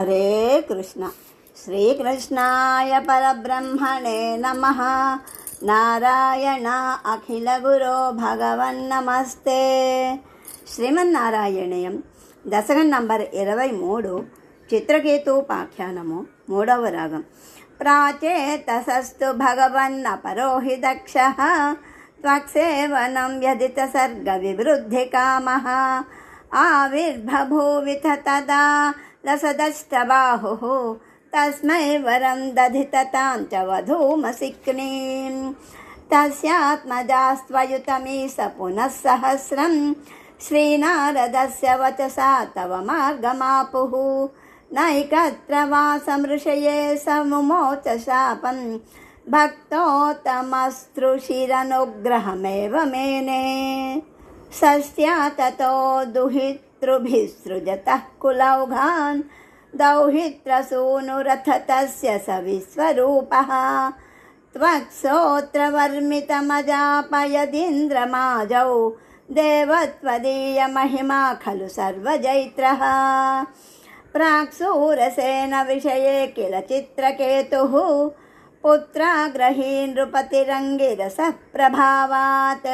హరే కృష్ణ. శ్రీకృష్ణాయ పరబ్రహ్మణే నమ. నారాయణ అఖిల గురో భగవన్ నమస్తే. శ్రీమన్నారాయణీయం దశకం నంబర్ ఇరవై మూడు చిత్రకేతూపాఖ్యానము మూడవ రాగం. ప్రాచేతసస్తు భగవన్న పరోహి దక్ష. త్వక్సేవనం వ్యధిత సర్గ వివృద్ధి కామ. ఆవిర్భూవిత తదా. లసదష్టబాహుः తస్మై వరం దధితతాం చ వధూమసిక్నీం తస్యాత్మజాస్త్వయుతమీశ పునః సహస్రం శ్రీనారదస్య వచసా తవ మార్గమాపుः నైకత్ర వాసమృషయే సముమోచ శాపం భక్తోత్తమస్తృషిరనుగ్రహమేవ మేనే సస్యా తతో दुहितृभिसृजतः कुलौघान्। दौहित्रसूनुरथ तस्य स विश्वरूपः त्वक्सोत्रवर्मितमजापयदिन्द्रमाजौ देवत्वदीयमहिमा खलु सर्वजैत्रः। प्राक्सूरसेन विषये किल चित्रकेतुः। पुत्राग्रही नृपतिरङ्गिरसः प्रभावात्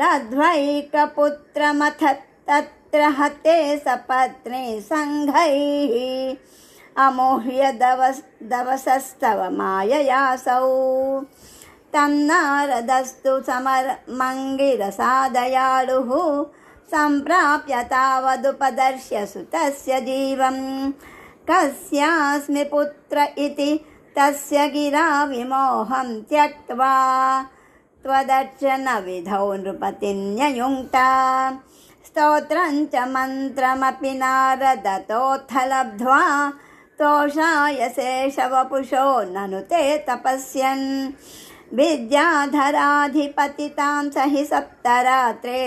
लध्वैकपुत्रमथ तत्र हते सपत्नी सङ्घैः अमोह्य दवस् दवसस्तव माययासौ तं नारदस्तु समरमङ्गिरसादयालुः सम्प्राप्य तावदुपदर्श्य सुतस्य जीवं कस्यास्मि पुत्र इति तस्य गिरा विमोहं त्यक्त्वा त्वदर्शनविधौ नृपतिन्ययुङ्क्ता स्तोत्रं च मन्त्रमपि नारदतोऽथ लब्ध्वा तोषाय शेषवपुषो ननु ते तपस्यन्। विद्याधराधिपतितां स हि सप्तरात्रे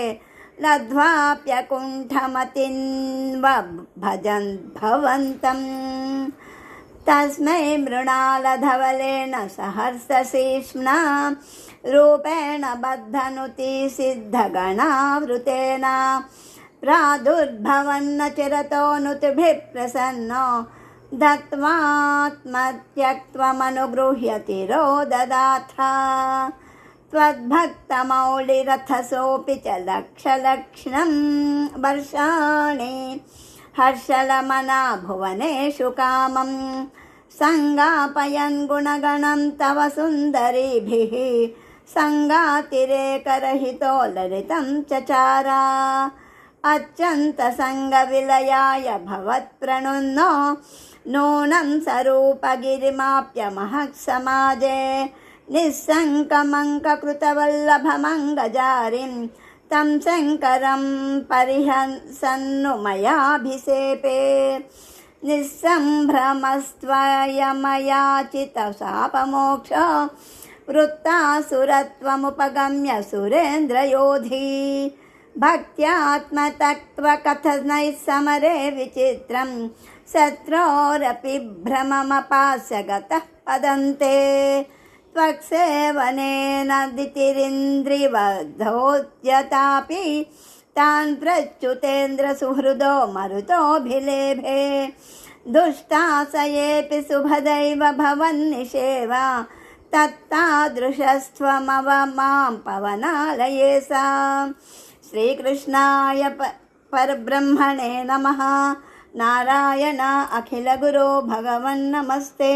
लब्ध्वाप्यकुण्ठमतिन्व भजन् भवन्तम्। तस्मै मृणालधवलेन सहर्षशीष्म्ना रूपेण बद्धनुति सिद्धगणावृतेन प्रादुर्भवन्न चिरतोऽनुतिभिः प्रसन्नो दत्त्वात्मत्यक्त्वमनुगृह्य तिरोददाथ त्वद्भक्तमौलिरथसोऽपि च लक्षलक्ष्णं वर्षाणि हर्षलमना भुवनेषु कामं सङ्गापयन् गुणगणं तव सुन्दरीभिः सङ्गातिरेकरहितो ललितं चचारा। अत्यन्तसङ्गविलयाय भवत्प्रणुन्नो नूनं स्वरूपगिरिमाप्य महः समाजे निःसङ्कमङ्ककृतवल्लभमङ्गजारिं तं शङ्करं परिहसन्नु मयाभिषेपे निःसम्भ्रमस्त्वयमयाचितशापमोक्ष वृत्तासुरत्वमुपगम्य सुरेन्द्रयोधी। भक्त्यात्मतत्त्वकथनैः समरे विचित्रं शत्रोरपि भ्रममपास्य गतः पदन्ते। त्वक्सेवनेन दितिरिन्द्रिवधोद्यतापि तान् प्रच्युतेन्द्रसुहृदो मरुतोऽभिलेभे दुष्टाशयेऽपि शुभदैव भवन्निषेवा तत्तादृशस्त्वमव मां पवनालये सा श्रीकृष्णाय प परब्रह्मणे नमः नारायण अखिलगुरो भगवन्नमस्ते